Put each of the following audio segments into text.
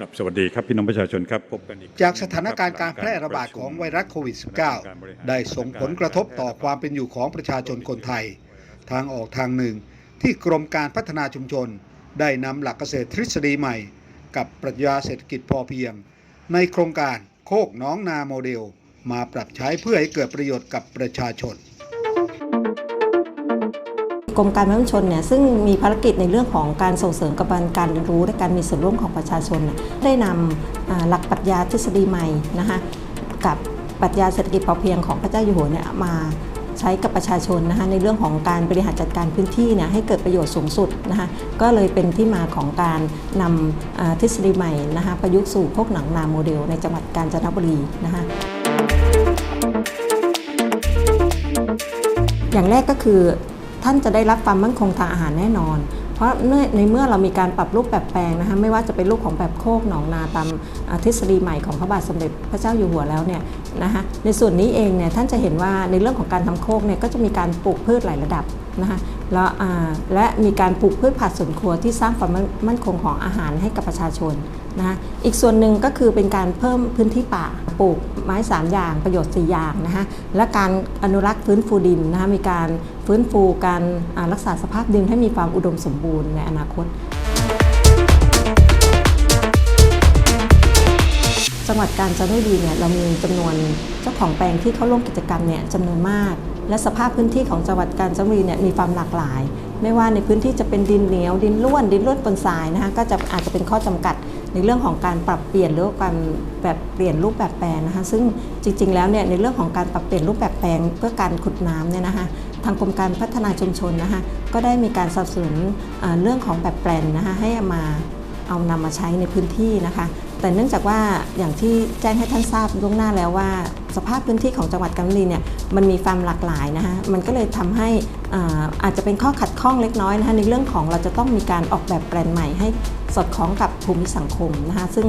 ครับสวัสดีครับพี่น้องประชาชนครับพบกันอีกจากสถานการณ์การแพร่ระบาดของไวรัสโควิด -19 ได้ส่งผลกระทบต่อความเป็นอยู่ของประชาชนคนไทย ทางออกทางหนึ่ง ที่กรมการพัฒนาชุมชน ได้นำหลักเกษตรทฤษฎีใหม่ กับปรัชญาเศรษฐกิจพอเพียง ในโครงการโคกน้องนาโมเดล มาปรับใช้เพื่อให้เกิดประโยชน์กับประชาชน กรมการพัฒนาชุมชนเนี่ยซึ่งมีภารกิจในเรื่องของการส่งเสริมกระบวนการเรียนรู้และการมีส่วนร่วมของประชาชนเนี่ยได้นำอ่าหลักปรัชญาทฤษฎีใหม่นะคะกับปรัชญาเศรษฐกิจพอเพียงของพระเจ้าอยู่หัวเนี่ยมาใช้กับประชาชนนะคะในเรื่องของการบริหารจัดการพื้นที่เนี่ยให้เกิดประโยชน์สูงสุดนะคะก็เลยเป็นที่มาของการนำทฤษฎีใหม่นะคะประยุกต์สู่พวกหนังนาโมเดลในจังหวัดกาญจนบุรีนะคะอย่างแรกก็คือ ท่านจะได้รับความมั่นคงทางอาหารแน่นอน เพราะในเมื่อเรามีการปรับรูปแบบแปลงนะคะไม่ว่าจะเป็นรูปของแบบโคกหนองนาตามทฤษฎีใหม่ของพระบาทสมเด็จพระเจ้าอยู่หัวแล้วเนี่ยนะคะในส่วนนี้เองเนี่ยท่านจะเห็นว่าในเรื่องของการทำโคกเนี่ยก็จะมีการปลูกพืชหลายระดับ นะคะแล้วและมีการปลูกพืชผักสวนครัวที่สร้างความมั่นคงของอาหารให้กับประชาชนนะคะอีกส่วนหนึ่งก็คือเป็นการเพิ่มพื้นที่ป่าปลูกไม้สามอย่างประโยชน์สี่อย่างนะคะและการอนุรักษ์ฟื้นฟูดินนะคะมีการฟื้นฟูการรักษาสภาพดินให้มีความอุดมสมบูรณ์ในอนาคต จังหวัดกาญจนบุรีเนี่ยเรามีจำนวนเจ้าของแปลงที่เข้าร่วมกิจกรรมเนี่ยจำนวนมาก และสภาพพื้นที่ของจังหวัดกาญจนบุรีเนี่ยมีความหลากหลาย ไม่ว่าในพื้นที่จะเป็นดินเหนียว ดินร่วน ดินร่วนปนทรายนะคะก็จะอาจจะเป็นข้อจำกัดในเรื่องของการปรับเปลี่ยนหรือการแบบเปลี่ยนรูปแบบแปลงนะคะซึ่งจริง ๆ แล้วเนี่ยในเรื่องของการปรับเปลี่ยนรูปแบบแปลงเพื่อการขุดน้ำเนี่ยนะคะทางกรมการพัฒนาชุมชนนะคะก็ได้มีการสนับสนุนเรื่องของแบบแปลนนะคะให้มาเอานำมาใช้ในพื้นที่นะคะ แต่เนื่องจากว่าอย่างที่แจ้งให้ท่านทราบล่วงหน้าแล้วว่า สภาพพื้นที่ของจังหวัดกาญจนบุรีเนี่ยมันมีความหลากหลายนะคะมันก็เลยทำให้อ่าอาจจะเป็นข้อขัดข้องเล็กน้อยนะคะในเรื่องของเราจะต้องมีการออกแบบแปลนใหม่ให้สอดคล้องกับภูมิสังคมนะคะซึ่ง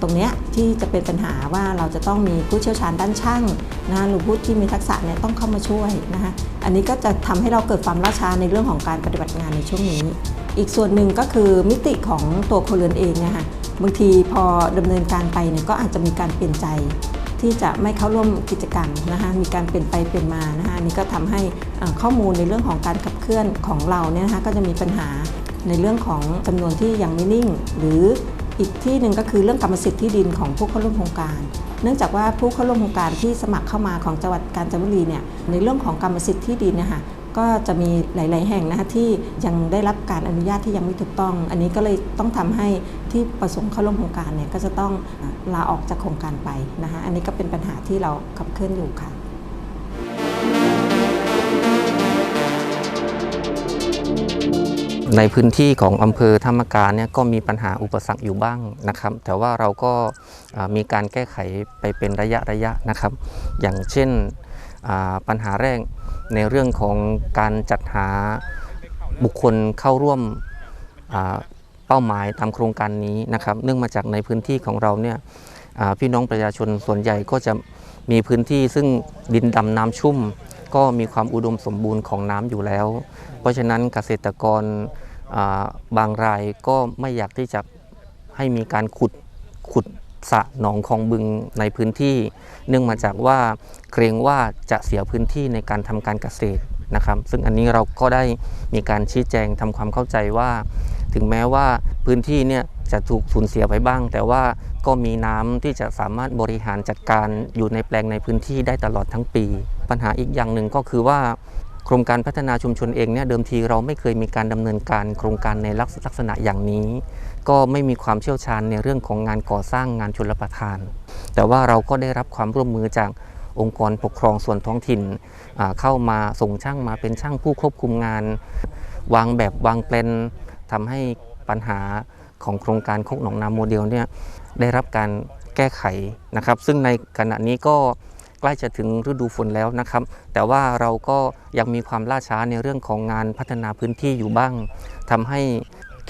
ตรงเนี้ยที่จะเป็นปัญหาว่าเราจะต้องมีผู้เชี่ยวชาญด้านช่างนะคะหรือผู้ที่มีทักษะเนี่ยต้องเข้ามาช่วยนะคะอันนี้ก็จะทำให้เราเกิดความล่าช้าในเรื่องของการปฏิบัติงานในช่วงนี้ อีกส่วนหนึ่งก็คือมิติของตัวครัวเรือนเองนะคะ บางทีพอดำเนินการไปเนี่ยก็อาจจะมีการเปลี่ยนใจ ที่จะไม่เข้าร่วมกิจกรรมนะคะมีการเปลี่ยนไปเปลี่ยนมานะคะนนี้ก็ทำให้ข้อมูลในเรื่องของการขับเคลื่อนของเราเนี่ยนะคะก็จะมีปัญหาในเรื่องของจำนวนที่ยังไม่นิ่ง หรืออีกที่หนึ่งก็คือเรื่องกรรมสิทธิ์ที่ดินของผู้เข้าร่วมโครงการ เนื่องจากว่าผู้เข้าร่วมโครงการที่สมัครเข้ามาของจังหวัดกาญจนบุรีเนี่ยในเรื่องของกรรมสิทธิ์ที่ดินนะคะ ก็จะมีหลาย ๆ แห่งนะคะที่ยังได้รับการอนุญาตที่ยังไม่ถูกต้อง อันนี้ก็เลยต้องทำให้ที่ประสงค์เข้าร่วมโครงการเนี่ยก็จะต้องลาออกจากโครงการไปนะคะอันนี้ก็เป็นปัญหาที่เราขับเคลื่อนอยู่ค่ะในพื้นที่ของอำเภอธรรมการเนี่ยก็มีปัญหาอุปสรรคอยู่บ้างนะครับ แต่ว่าเราก็มีการแก้ไขไปเป็นระยะระยะนะครับ อย่างเช่นปัญหาแรก ในเรื่องของการจัดหาบุคคลเข้าร่วมเป้าหมายตามโครงการนี้นะครับ เนื่องมาจากในพื้นที่ของเราเนี่ยพี่น้องประชาชนส่วนใหญ่ก็จะมีพื้นที่ซึ่งดินดำน้ำชุ่ม ก็มีความอุดมสมบูรณ์ของน้ำอยู่แล้ว เพราะฉะนั้นเกษตรกรบางรายก็ไม่อยากที่จะให้มีการขุดขุด สระหนองคลองบึงในพื้นที่ เนื่องมาจากว่าเกรงว่าจะเสียพื้นที่ในการทำการเกษตรนะครับ ซึ่งอันนี้เราก็ได้มีการชี้แจงทำความเข้าใจว่า ถึงแม้ว่าพื้นที่เนี่ยจะถูกสูญเสียไปบ้าง แต่ว่าก็มีน้ำที่จะสามารถบริหารจัดการอยู่ในแปลงในพื้นที่ได้ตลอดทั้งปี ปัญหาอีกอย่างหนึ่งก็คือว่า โครงการพัฒนาชุมชนเองเนี่ยเดิมทีเราไม่เคยมีการดำเนินการโครงการในลักษณะอย่างนี้ ก็ไม่มีความเชี่ยวชาญในเรื่องของงานก่อสร้างงานชลประทาน แต่ว่าเราก็ได้รับความร่วมมือจากองค์กรปกครองส่วนท้องถิ่นเข้ามาส่งช่างมาเป็นช่างผู้ควบคุมงาน วางแบบวางแปลนทำให้ปัญหาของโครงการโคกหนองนาโมเดลเนี่ยได้รับการแก้ไขนะครับ ซึ่งในขณะนี้ก็ ล้จะถึงฤดูฝนแล้วนะครับ แต่ว่าเราก็ยังมีความล่าช้าในเรื่องของงานพัฒนาพื้นที่อยู่บ้างทำให้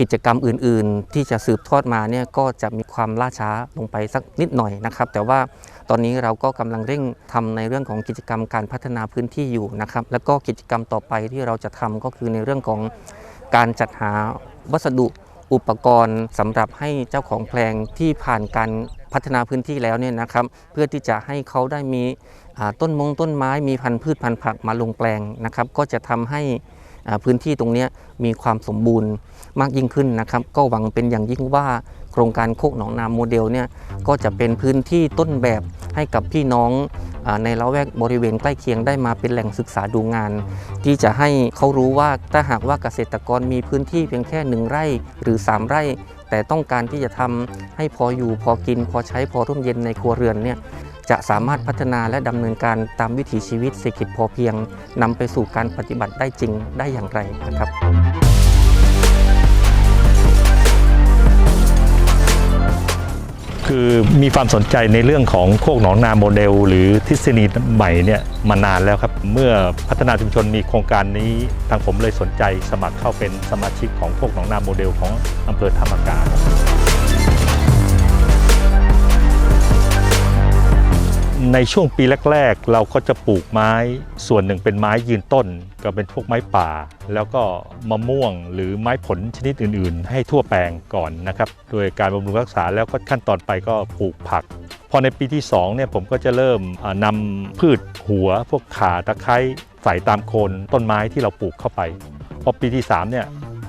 กิจกรรมอื่น ๆ ที่จะสืบทอดมาเนี่ยก็จะมีความล่าช้าลงไปสักนิดหน่อยนะครับ แต่ว่าตอนนี้เราก็กำลังเร่งทำในเรื่องของกิจกรรมการพัฒนาพื้นที่อยู่นะครับ แล้วก็กิจกรรมต่อไปที่เราจะทำก็คือในเรื่องของการจัดหาวัสดุ อุปกรณ์สำหรับให้เจ้าของแปลงที่ผ่านการพัฒนาพื้นที่แล้วเนี่ยนะครับเพื่อที่จะให้เขาได้มีต้นมงต้นไม้มีพันธุ์พืชพันธุ์ผักมาลงแปลงนะครับก็จะทำให้พื้นที่ตรงนี้มีความสมบูรณ์มากยิ่งขึ้นนะครับ ก็หวังเป็นอย่างยิ่งว่าโครงการโคกหนองนาโมเดลเนี่ยก็จะเป็นพื้นที่ต้นแบบให้กับพี่น้อง ในละแวกบริเวณใกล้เคียงได้มาเป็นแหล่งศึกษาดูงาน ที่จะให้เขารู้ว่าถ้าหากว่าเกษตรกรมีพื้นที่เพียงแค่หนึ่งไร่หรือ 3 ไร่ แต่ต้องการที่จะทำให้พออยู่พอกิน พอใช้พอร่มเย็นในครัวเรือนเนี่ยจะสามารถพัฒนาและดำเนินการตามวิถีชีวิตเศรษฐกิจพอเพียงนำไปสู่การปฏิบัติได้จริงได้อย่างไรนะครับ คือมีความสนใจในเรื่องของโคกหนองนาโมเดล หรือทฤษฎีใหม่เนี่ยมานานแล้วครับ เมื่อพัฒนาชุมชนมีโครงการนี้ ทางผมเลยสนใจสมัครเข้าเป็นสมาชิกของโคกหนองนาโมเดลของอำเภอธรรมกา ในช่วงปีแรก ๆ เราก็จะปลูกไม้ส่วนหนึ่งเป็นไม้ยืนต้น ก็เป็นพวกไม้ป่า แล้วก็มะม่วงหรือไม้ผลชนิดอื่น ๆ ให้ทั่วแปลงก่อนนะครับโดยการบำรุงรักษาแล้วก็ขั้นตอนไปก็ปลูกผัก พอในปีที่2เนี่ยผมก็จะเริ่มอ่านำพืชหัว พวกขาตะไคร้ใส่ตามโคนต้นไม้ที่เราปลูกเข้าไปพอปีที่3เนี่ย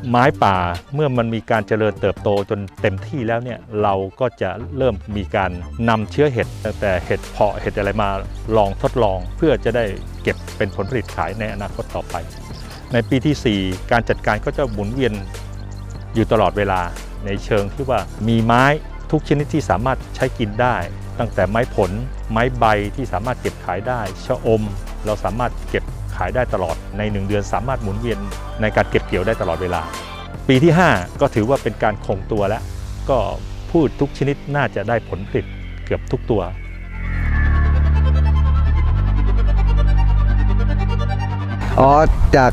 ไม้ป่าเมื่อมันมีการเจริญเติบโตจนเต็มที่แล้วเนี่ยเราก็จะเริ่มมีการนำเชื้อเห็ดตั้งแต่เห็ดเพาะเห็ดอะไรมาลองทดลอง เพื่อจะได้เก็บเป็นผลผลิตขายในอนาคตต่อไป ในปีที่ 4 การจัดการก็จะหมุนเวียนอยู่ตลอดเวลาในเชิงที่ว่ามีไม้ทุกชนิดที่สามารถใช้กินได้ ตั้งแต่ไม้ผล ไม้ใบที่สามารถเก็บขายได้ชะอม เราสามารถเก็บ ขายได้ตลอดใน 1 เดือนสามารถหมุนเวียนในการเก็บเกี่ยวได้ตลอดเวลา ปีที่ 5 ก็ถือว่าเป็นการคงตัวแล้ว ก็พืชทุกชนิดน่าจะได้ผลผลิตเกือบทุกตัวอ๋อจาก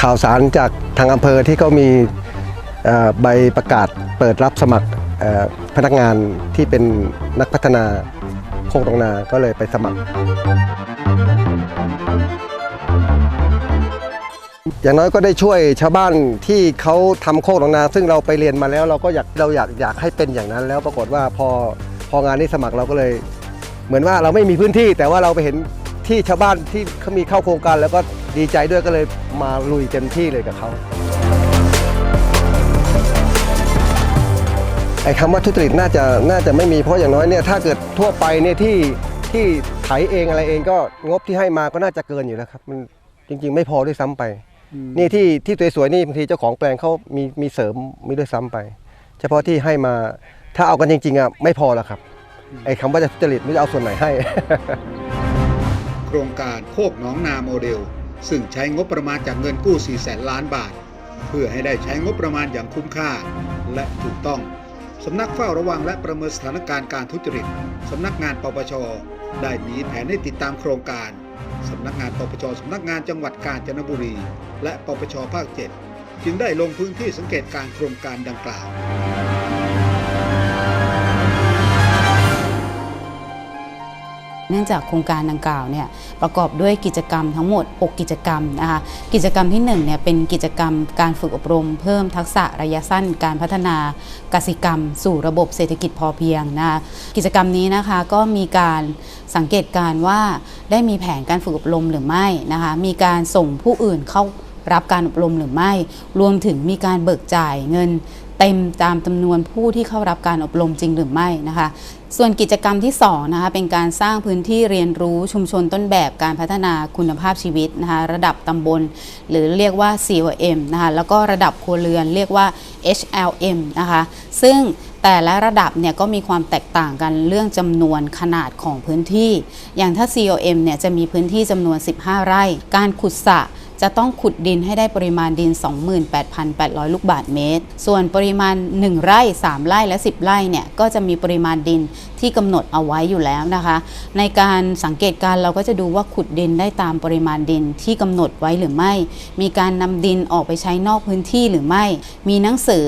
ข่าวสารจากทางอำเภอที่เขามีใบประกาศเปิดรับสมัครพนักงานที่เป็นนักพัฒนาโคกตรงนาก็เลยไปสมัคร อย่างน้อยก็ได้ช่วยชาวบ้านที่เขาทำโคกตรงนา ซึ่งเราไปเรียนมาแล้วเราก็อยากเราอยากอยากให้เป็นอย่างนั้น แล้วปรากฏว่าพอพองานนี้สมัครเราก็เลย เหมือนว่าเราไม่มีพื้นที่ แต่ว่าเราไปเห็นที่ชาวบ้านที่เขามีเข้าโครงการ แล้วก็ดีใจด้วยก็เลยมาลุยเต็มที่เลยกับเขาไอ้คำว่าทุจริตน่าจะน่าจะไม่มีเพราะอย่างน้อยเนี่ยถ้าเกิดทั่วไปเนี่ยที่ที่ไถเองอะไรเองก็งบที่ให้มาก็น่าจะเกินอยู่แล้วครับมันจริง ๆ ไม่พอด้วยซ้ำไป นี่ที่ที่สวยๆนี่บางทีเจ้าของแปลงเขามีมีเสริมมีด้วยซ้ำไป เฉพาะที่ให้มาถ้าเอากันจริงๆอะไม่พอแล้วครับไอ้คำว่าจะทุจริตไม่รู้จะเอาส่วนไหนให้ โครงการโคกหนองนาโมเดล ซึ่งใช้งบประมาณจากเงินกู้ 4 แสนล้านบาท เพื่อให้ได้ใช้งบประมาณอย่างคุ้มค่า และถูกต้อง สำนักเฝ้าระวังและประเมินสถานการณ์การทุจริต สำนักงานปปช ได้มีแผนให้ติดตามโครงการ สำนักงานปปชสำนักงานจังหวัดกาญจนบุรี และปปชภาค 7 จึงได้ลงพื้นที่สังเกตการโครงการดังกล่าว เนื่องจากโครงการดังกล่าวเนี่ยประกอบด้วยกิจกรรมทั้งหมด 6 กิจกรรมนะคะกิจกรรมที่1เนี่ยเป็นกิจกรรมการฝึกอบรม เพิ่มทักษะระยะสั้นการพัฒนากสิกรรม สู่ระบบเศรษฐกิจพอเพียงนะคะกิจกรรมนี้นะคะก็มีการสังเกตการว่าได้มีแผนการฝึกอบรมหรือไม่นะคะมีการส่งผู้อื่นเข้ารับการอบรมหรือไม่ รวมถึงมีการเบิกจ่ายเงินเต็มตามจำนวนผู้ที่เข้ารับการอบรมจริงหรือไม่นะคะ ส่วนกิจกรรมที่2นะคะเป็นการสร้างพื้นที่เรียนรู้ชุมชนต้นแบบการพัฒนาคุณภาพชีวิตนะคะระดับตำบล หรือเรียกว่า COM นะคะแล้วก็ระดับครัวเรือนเรียกว่า HLM นะคะซึ่งแต่ละระดับเนี่ยก็มีความแตกต่างกันเรื่องจำนวนขนาดของพื้นที่ อย่างถ้า COM เนี่ยจะมีพื้นที่จำนวน 15 ไร่ การขุดสระ จะต้องขุดดินให้ได้ปริมาณดิน 28,800 ลูกบาทเมตร ส่วนปริมาณ 1 ไร่ 3 ไร่และ 10 ไร่เนี่ยก็จะมีปริมาณดินที่กำหนดเอาไว้อยู่แล้วนะคะ ในการสังเกตการเราก็จะดูว่าขุดดินได้ตามปริมาณดินที่กำหนดไว้หรือไม่ มีการนำดินออกไปใช้นอกพื้นที่หรือไม่ มีหนังสือ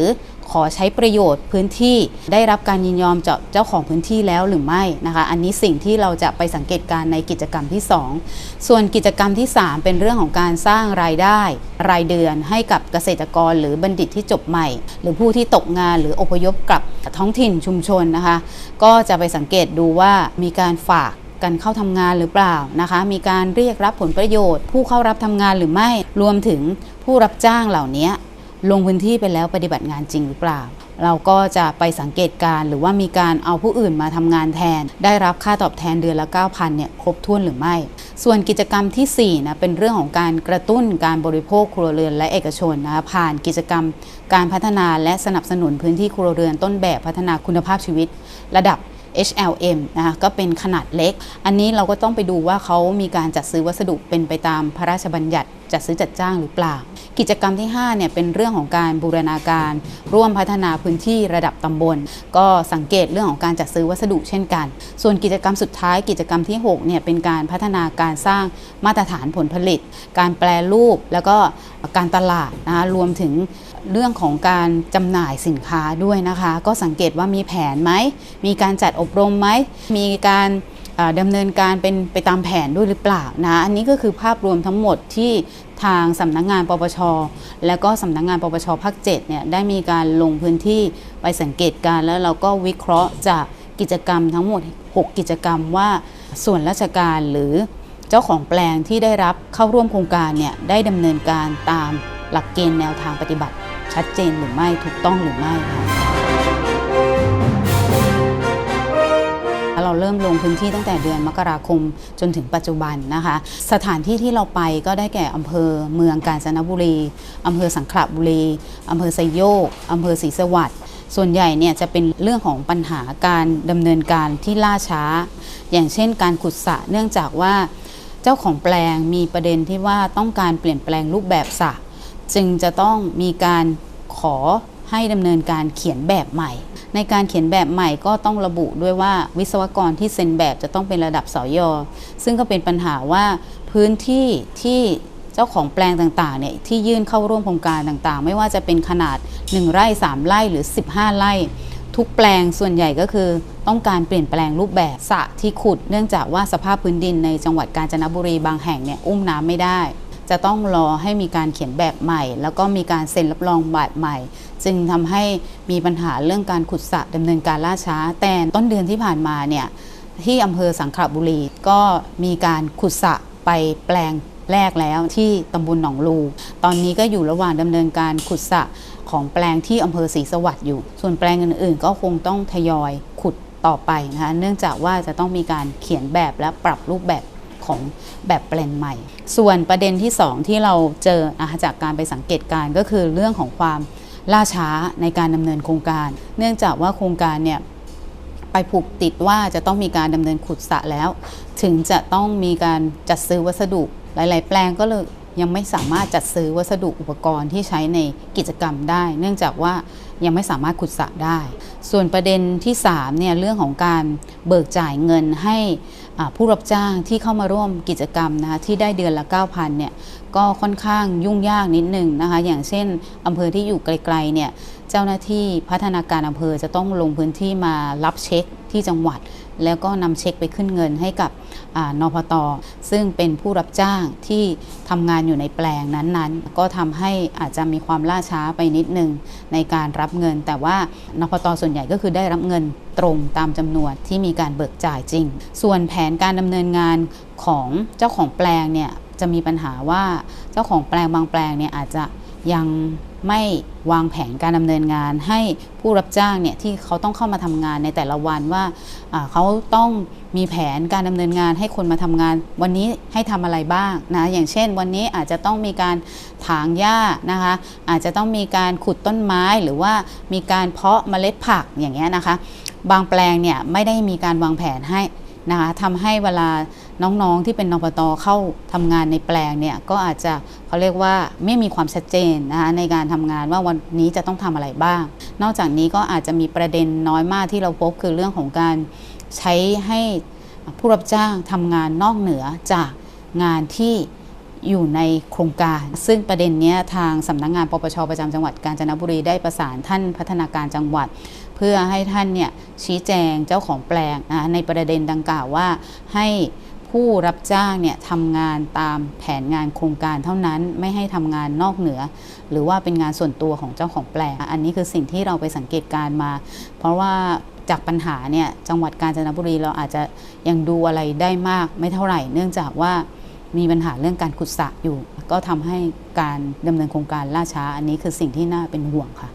ขอใช้ประโยชน์พื้นที่ได้รับการยินยอมจากเจ้าของพื้นที่แล้วหรือไม่นะคะ อันนี้สิ่งที่เราจะไปสังเกตการในกิจกรรมที่ 2 ส่วนกิจกรรมที่ 3 เป็นเรื่องของการสร้างรายได้ รายเดือนให้กับเกษตรกรหรือบัณฑิตที่จบใหม่ หรือผู้ที่ตกงานหรืออพยพกลับท้องถิ่นชุมชนนะคะ ก็จะไปสังเกตดูว่ามีการฝากกันเข้าทำงานหรือเปล่านะคะ มีการเรียกรับผลประโยชน์ ผู้เข้ารับทำงานหรือไม่ รวมถึงผู้รับจ้างเหล่านี้ ลงพื้นที่ไปแล้วปฏิบัติงานจริงหรือเปล่า เราก็จะไปสังเกตการ์หรือว่ามีการเอาผู้อื่นมาทำงานแทน ได้รับค่าตอบแทนเดือนละ 9,000เนี่ยครบถ้วนหรือไม่ ส่วนกิจกรรมที่4นะเป็นเรื่องของการกระตุ้นการบริโภคครัวเรือนและเอกชนนะคะผ่านกิจกรรมการพัฒนาและสนับสนุนพื้นที่ครัวเรือนต้นแบบพัฒนาคุณภาพชีวิต ระดับ HLM นะคะก็เป็นขนาดเล็ก อันนี้เราก็ต้องไปดูว่าเขามีการจัดซื้อวัสดุเป็นไปตามพระราชบัญญัติจัดซื้อจัดจ้างหรือเปล่า กิจกรรมที่5เนี่ยเป็นเรื่องของการบูรณาการ ร่วมพัฒนาพื้นที่ระดับตำบล ก็สังเกตเรื่องของการจัดซื้อวัสดุเช่นกัน ส่วนกิจกรรมสุดท้ายกิจกรรมที่6เนี่ยเป็นการพัฒนาการสร้างมาตรฐานผลผลิต การแปลรูปแล้วก็การตลาดนะคะรวมถึง เรื่องของการจำหน่ายสินค้าด้วยนะคะ ก็สังเกตว่ามีแผนไหม มีการจัดอบรมไหม มีการดำเนินการเป็นไปตามแผนด้วยหรือเปล่านะ อันนี้ก็คือภาพรวมทั้งหมดที่ทางสำนักงานปปช และก็สำนักงานปปชภาค7เนี่ยได้มีการลงพื้นที่ไปสังเกตการแล้วเราก็วิเคราะห์จากกิจกรรมทั้งหมด 6 กิจกรรมว่าส่วนราชการหรือเจ้าของแปลงที่ได้รับเข้าร่วมโครงการเนี่ยได้ดำเนินการตามหลักเกณฑ์แนวทางปฏิบัติ ชัดเจนหรือไม่ถูกต้องหรือไม่ค่ะเราเริ่มลงพื้นที่ตั้งแต่เดือนมกราคมจนถึงปัจจุบันนะคะ สถานที่ที่เราไปก็ได้แก่อำเภอเมืองกาญจนบุรีอำเภอสังขละบุรีอำเภอไซโยกอำเภอศรีสวัสดิ์ส่วนใหญ่เนี่ยจะเป็นเรื่องของปัญหาการดำเนินการที่ล่าช้า อย่างเช่น การขุดสระเนื่องจากว่า เจ้าของแปลงมีประเด็นที่ว่าต้องการเปลี่ยนแปลงรูปแบบสระ จึงจะต้องมีการขอให้ดำเนินการเขียนแบบใหม่ ในการเขียนแบบใหม่ก็ต้องระบุด้วยว่าวิศวกรที่เซ็นแบบจะต้องเป็นระดับสอยอซึ่งก็เป็นปัญหาว่าพื้นที่ที่เจ้าของแปลงต่างๆเนี่ยที่ยื่นเข้าร่วมโครงการต่างๆ ไม่ว่าจะเป็นขนาด 1 ไร่ 3 ไร่หรือ 15 ไร่ ทุกแปลงส่วนใหญ่ก็คือ ต้องการเปลี่ยนแปลงรูปแบบสระที่ขุด เนื่องจากว่าสภาพพื้นดินในจังหวัดกาญจนบุรีบางแห่งเนี่ยอุ้มน้ำไม่ได้ จะต้องรอให้มีการเขียนแบบใหม่ แล้วก็มีการเซ็นรับรองแบบใหม่ จึงทำให้มีปัญหาเรื่องการขุดสระดำเนินการล่าช้า แต่ต้นเดือนที่ผ่านมาเนี่ยที่อำเภอสังขละบุรีก็มีการขุดสระไปแปลงแรกแล้วที่ตำบลหนองลู ตอนนี้ก็อยู่ระหว่างดำเนินการขุดสระของแปลงที่อำเภอศรีสวัสดิ์อยู่ ส่วนแปลงอื่นๆ ก็คงต้องทยอยขุดต่อไปนะคะ เนื่องจากว่าจะต้องมีการเขียนแบบและปรับรูปแบบ ของแบบแปลนใหม่ ส่วนประเด็นที่ 2 ที่เราเจอนะจากการไปสังเกตการก็คือเรื่องของความล่าช้าในการดำเนินโครงการ เนื่องจากว่าโครงการเนี่ยไปผูกติดว่าจะต้องมีการดำเนินขุดสระแล้ว ถึงจะต้องมีการจัดซื้อวัสดุหลาย ๆ แปลงก็เลยยังไม่สามารถจัดซื้อวัสดุอุปกรณ์ที่ใช้ในกิจกรรมได้ เนื่องจากว่ายังไม่สามารถขุดสระได้ ส่วนประเด็นที่3เนี่ยเรื่องของการเบิกจ่ายเงินให้ ผู้รับจ้างที่เข้ามาร่วมกิจกรรมนะคะที่ได้เดือนละ 9,000เนี่ย ก็ค่อนข้างยุ่งยากนิดหนึ่งนะคะ อย่างเช่นอำเภอที่อยู่ไกลๆเนี่ยเจ้าหน้าที่พัฒนาการอำเภอจะต้องลงพื้นที่มารับเช็คที่จังหวัด แล้วก็นำเช็คไปขึ้นเงินให้กับนพตซึ่งเป็นผู้รับจ้างที่ทำงานอยู่ในแปลงนั้นๆ ก็ทำให้อาจจะมีความล่าช้าไปนิดนึงในการรับเงิน แต่ว่านพตส่วนใหญ่ก็คือได้รับเงินตรงตามจำนวนที่มีการเบิกจ่ายจริง ส่วนแผนการดำเนินงานของเจ้าของแปลงเนี่ย จะมีปัญหาว่าเจ้าของแปลงบางแปลงเนี่ยอาจจะยังไม่วางแผนการดำเนินงานให้ผู้รับจ้างเนี่ยที่เขาต้องเข้ามาทำงานในแต่ละวันว่าเขาต้องมีแผนการดำเนินงานให้คนมาทำงาน วันนี้ให้ทำอะไรบ้างนะอย่างเช่น วันนี้อาจจะต้องมีการถางหญ้านะคะอาจจะต้องมีการขุดต้นไม้หรือว่ามีการเพาะเมล็ดผักอย่างเงี้ยนะคะ บางแปลงเนี่ยไม่ได้มีการวางแผนให้ นะคะทำให้เวลาน้องๆที่เป็นนปตเข้าทำงานในแปลงเนี่ยก็อาจจะเขาเรียกว่าไม่มีความชัดเจนนะคะในการทำงานว่าวันนี้จะต้องทำอะไรบ้าง นอกจากนี้ก็อาจจะมีประเด็นน้อยมากที่เราพบคือเรื่องของการใช้ให้ผู้รับจ้างทำงานนอกเหนือจากงานที่อยู่ในโครงการ ซึ่งประเด็นนี้ทางสำนักงานปปชประจำจังหวัดกาญจนบุรีได้ประสานท่านพัฒนาการจังหวัด เพื่อให้ท่านเนี่ยชี้แจงเจ้าของแปลงนะในประเด็นดังกล่าวว่า ให้ผู้รับจ้างเนี่ยทำงานตามแผนงานโครงการเท่านั้นไม่ให้ทำงานนอกเหนือ หรือว่าเป็นงานส่วนตัวของเจ้าของแปลง อันนี้คือสิ่งที่เราไปสังเกตการมา เพราะว่าจากปัญหาเนี่ยจังหวัดกาญจนบุรีเราอาจจะยังดูอะไรได้มากไม่เท่าไหร่ เนื่องจากว่ามีปัญหาเรื่องการขุดสระอยู่ ก็ทำให้การดำเนินโครงการล่าช้า อันนี้คือสิ่งที่น่าเป็นห่วงค่ะ